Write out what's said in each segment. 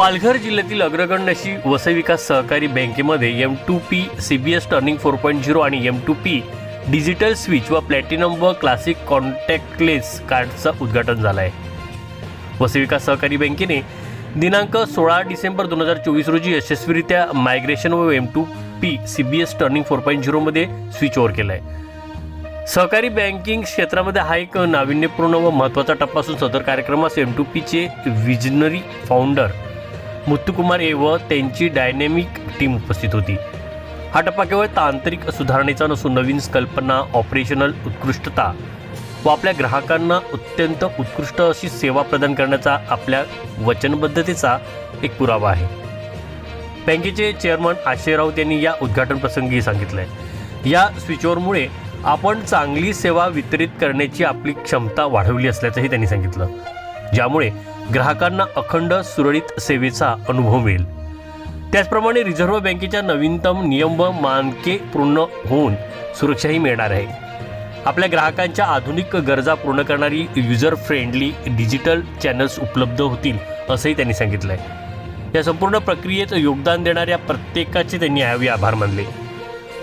पालघर जिल्ह्यातील अग्रगण्य अशी वसई विकास सहकारी बँकेमध्ये M two P C B S turning four point zero आणि M two P digital switch व प्लॅटिनम व क्लासिक कॉन्टॅक्टलेस कार्डचं उद्घाटन झालं आहे वसई विकास सहकारी बँकेने दिनांक सोळा डिसेंबर दोन हजार चोवीस रोजी यशस्वीरित्या मायग्रेशन व M two P C B S turning four point झिरोमध्ये switch over केलं आहे सहकारी बँकिंग क्षेत्रामध्ये हा एक नाविन्यपूर्ण व महत्त्वाचा टप्पा असून सदर कार्यक्रमास एम टू पीचे विजनरी फाउंडर मुत्तुकुमार व त्यांची डायनॅमिक टीम उपस्थित होती. हा टप्पा केवळ तांत्रिक सुधारणेचा नसून नवीन कल्पना ऑपरेशनल उत्कृष्टता व आपल्या ग्राहकांना अत्यंत उत्कृष्ट अशी सेवा प्रदान करण्याचा आपल्या वचनबद्धतेचा एक पुरावा आहे. बँकेचे चेअरमन आशय राऊत यांनी या उद्घाटन प्रसंगी सांगितलंय. या स्विचओव्हरमुळे आपण चांगली सेवा वितरित करण्याची आपली क्षमता वाढवली असल्याचंही त्यांनी सांगितलं. ज्यामुळे ग्राहकांना अखंड सुरळीत सेवेचा अनुभव मिळेल. त्याचप्रमाणे रिझर्व्ह बँकेच्या नवीनतम नियम व मानके पूर्ण होऊन सुरक्षाही मिळणार आहे. आपल्या ग्राहकांच्या आधुनिक गरजा पूर्ण करणारी युजर फ्रेंडली डिजिटल चॅनल्स उपलब्ध होतील असंही त्यांनी सांगितलं आहे या संपूर्ण प्रक्रियेत योगदान देणाऱ्या प्रत्येकाचे त्यांनी यावेळी आभार मानले.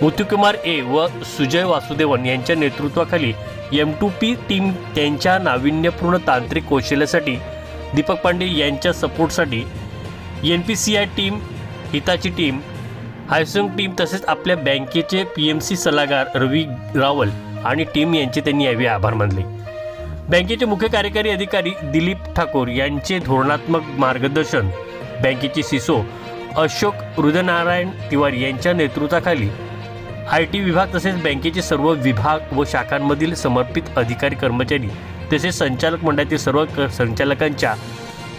मुथुकुमार ए. व सुजय वासुदेवन यांच्या नेतृत्वाखाली एम टू पी टीम त्यांच्या नाविन्यपूर्ण तांत्रिक कौशल्यासाठी दीपक पांडे यांच्या सपोर्टसाठी N P C I team Hitachi team Hyosung team तसेच आपल्या बँकेचे पी एम सी सल्लागार रवी रावल आणि टीम यांचे त्यांनी यावेळी आभार मानले. बँकेचे मुख्य कार्यकारी अधिकारी दिलीप ठाकूर यांचे धोरणात्मक मार्गदर्शन बँकेचे सिसो अशोक हृदयनारायण तिवारी यांच्या नेतृत्वाखाली आय टी विभाग तसेच बँकेचे सर्व विभाग व शाखांमधील समर्पित अधिकारी कर्मचारी तसेच संचालक मंडळातील सर्व संचालकांच्या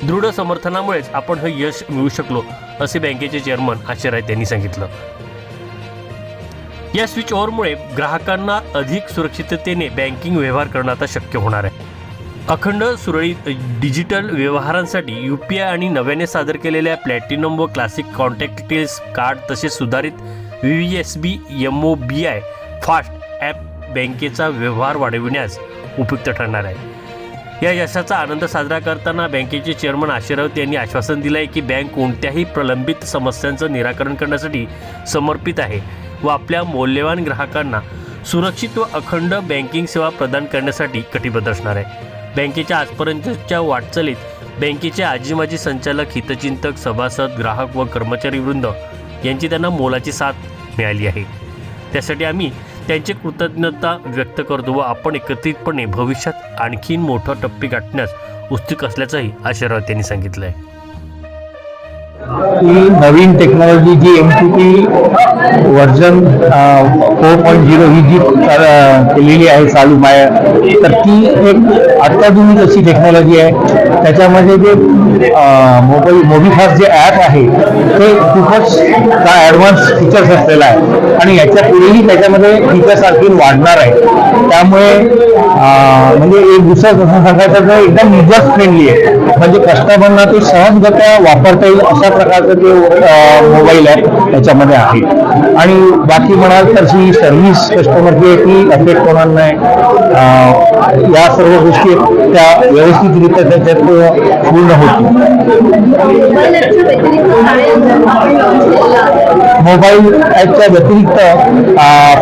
दृढ समर्थनामुळेच आपण हे यश मिळू शकलो असे बँकेचे चेअरमन आशय राय यांनी सांगितलं. या स्विच ओव्हरमुळे ग्राहकांना अधिक सुरक्षिततेने बँकिंग व्यवहार करणं आता शक्य होणार आहे. अखंड सुरळीत डिजिटल व्यवहारांसाठी यू पी आय आणि नव्याने सादर केलेल्या प्लॅटिनम व क्लासिक कॉन्टॅक्टलेस कार्ड तसेच सुधारित V S B M O B I fast app बँकेचा व्यवहार वाढविण्यास उपयुक्त ठरणार आहे. या यशाचा आनंद साजरा करताना बँकेचे चेअरमन आशय राऊत यांनी आश्वासन दिलं आहे की बँक कोणत्याही प्रलंबित समस्यांचं निराकरण करण्यासाठी समर्पित आहे व आपल्या मौल्यवान ग्राहकांना सुरक्षित व अखंड बँकिंग सेवा प्रदान करण्यासाठी कटिबद्ध असणार आहे. बँकेच्या आजपर्यंतच्या वाटचालीत बँकेचे आजीमाजी संचालक हितचिंतक सभासद ग्राहक व कर्मचारी वृंद यांची त्यांना मोलाची साथ मिळाली आहे. त्यासाठी आम्ही त्यांची कृतज्ञता व्यक्त करतो व आपण एकत्रितपणे भविष्यात आणखीन मोठा टप्पे गाठण्यास उत्सुक असल्याचंही आशीर्वाद त्यांनी सांगितलं आहे की नवीन टेक्नॉलॉजी जी M T P version four point zero ही जी केलेली आहे चालू माय तर ती एक अत्याधुनिक अशी टेक्नॉलॉजी आहे. त्याच्यामध्ये जे मोबाईल मोबिफास्ट जे ॲप आहे ते खूपच का ॲडव्हान्स फीचर्स असलेलं आहे. आणि याच्या पुढेही त्याच्यामध्ये फीचर्स आणखी वाढणार आहे. त्यामुळे म्हणजे एक दुसरं जसं सांगायचं तर एकदम युजर फ्रेंडली आहे. म्हणजे कस्टमरना ते सहजगत्या वापरता येईल अशा प्रकारचं जे मोबाईल आहे त्याच्यामध्ये आहे. आणि बाकी म्हणाल तर ही सर्व्हिस कस्टमरची आहे ती अफेक्ट होणार नाही. या सर्व गोष्टी त्या व्यवस्थितरित्या त्याच्यात पूर्ण होतील. मोबाईल ॲपच्या व्यतिरिक्त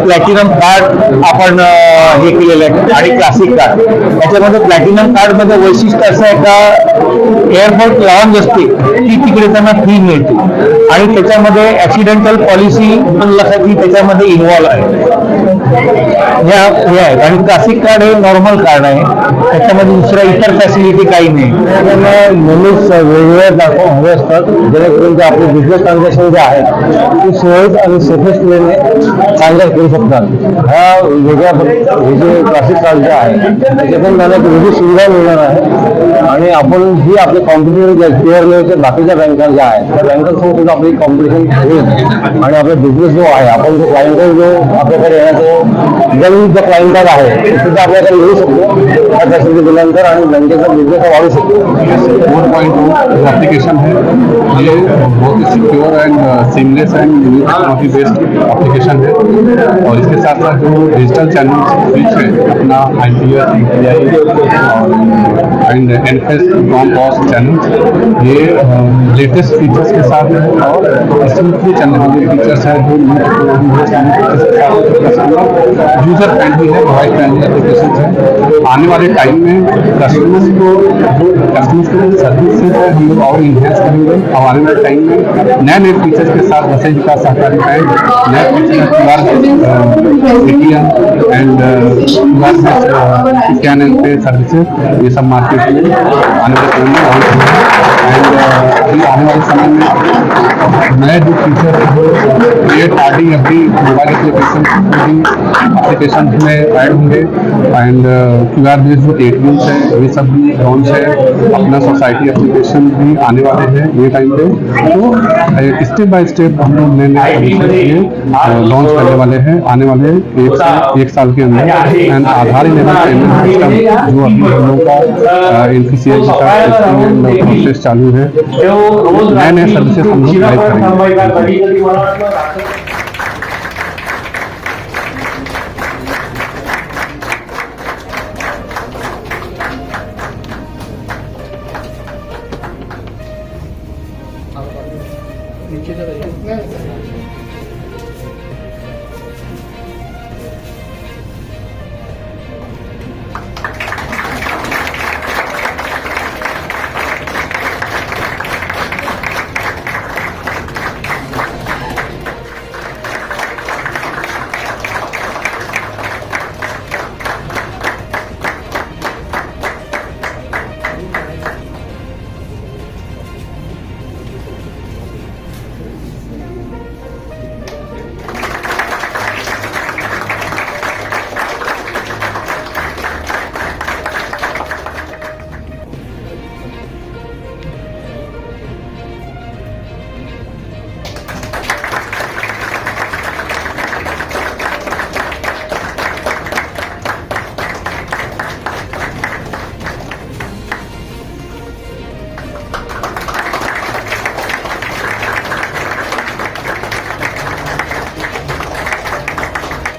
प्लॅटिनम कार्ड आपण हे केलेलं आहे आणि क्लासिक कार्ड त्याच्यामध्ये प्लॅटिनम कार्डमध्ये वैशिष्ट्य असं आहे का? एअरपोर्ट लॉन्च असते ती तिकडे त्यांना फ्री मिळते. आणि त्याच्यामध्ये ऍक्सिडेंटल पॉलिसी साठी त्याच्यामध्ये इन्व्हॉल्व आहे. ह्या हे आहेत. आणि क्लासिक कार्ड हे नॉर्मल कार्ड आहे. त्याच्यामध्ये दुसऱ्या इतर फॅसिलिटी काही नाही. त्यांना नेहमीच वेगवेगळ्या प्लॅटफॉर्म हवे असतात. जेणेकरून जे आपले बिझनेस ट्रान्झॅक्शन जे आहेत ते सहज आणि सेफेस्ट वेने करू शकतात. ह्या वेगळ्या हे जे क्लासिक कार्ड जे आहे त्याच्यातून त्यांना वेगळी सुविधा मिळणार आहे. आणि आपण जी आपले कॉम्पिटिशन प्युअर लेवलच्या बाकीच्या बँका ज्या आहेत त्या बँकांसोबत सुद्धा आपली कॉम्पिटिशन होईल आणि आपला बिझनेस जो आहे आपण जो क्लायंट जो आपल्याकडे येण्याचा जो जमीन जो क्लायंटल आहे ते सुद्धा आपल्याकडे येऊ शकतो. त्या फॅसिलिटी दिल्यानंतर आणि बँकेचा बिझनेस वाढू शकतो. फोर पॉईंट टू ॲप्लिकेशन है ये बहुत ही secure and seamless and technology based application है। और इसके साथ साथ जो डिजिटल चैनल स्विच है, अपना I P S and N S non cost channel ये लेटेस्ट फीचर्स के साथ है। और स्मूथली चलने वाले फीचर्स है जो न्यू टेक्नोलॉजी के यूज़र फ्रेंडली है। मोबाइल फ्रेंडली एप्लीकेशन है आने वाले टाइम में कस्टमर्स को कस्टमर्स को सर्विस से हम लोग और इन्हेंस करेंगे। और आने वाले टाइम में नए नए फीचर्स के साथ वैसे का सहकारी बैंक नए feature and scan and pay services ये सब मार्केट में आने वाले टाइम में आने वाले समय में नए जो फीचर क्रिएट स्टार्टिंग अभी मोबाइल एप्लीकेशन एप्लीकेशन में ऐड होंगे। एंड क्यू आर बेस्ड जो ए है, ये सब भी लॉन्च है। अपना सोसाइटी एप्लीकेशन भी आने वाले हैं ये टाइम पे। तो स्टेप बाय स्टेप हम लोग नए नए लॉन्च करने वाले हैं, आने वाले एक साल एक साल के अंदर। And Aadhaar enable payment system जो अभी हम लोग का एनपीसीएल का टेस्टिंग एंड प्रोसेस चालू है। नए नए सर्विसेज़ हम लोग लाइव करेंगे। नीचे से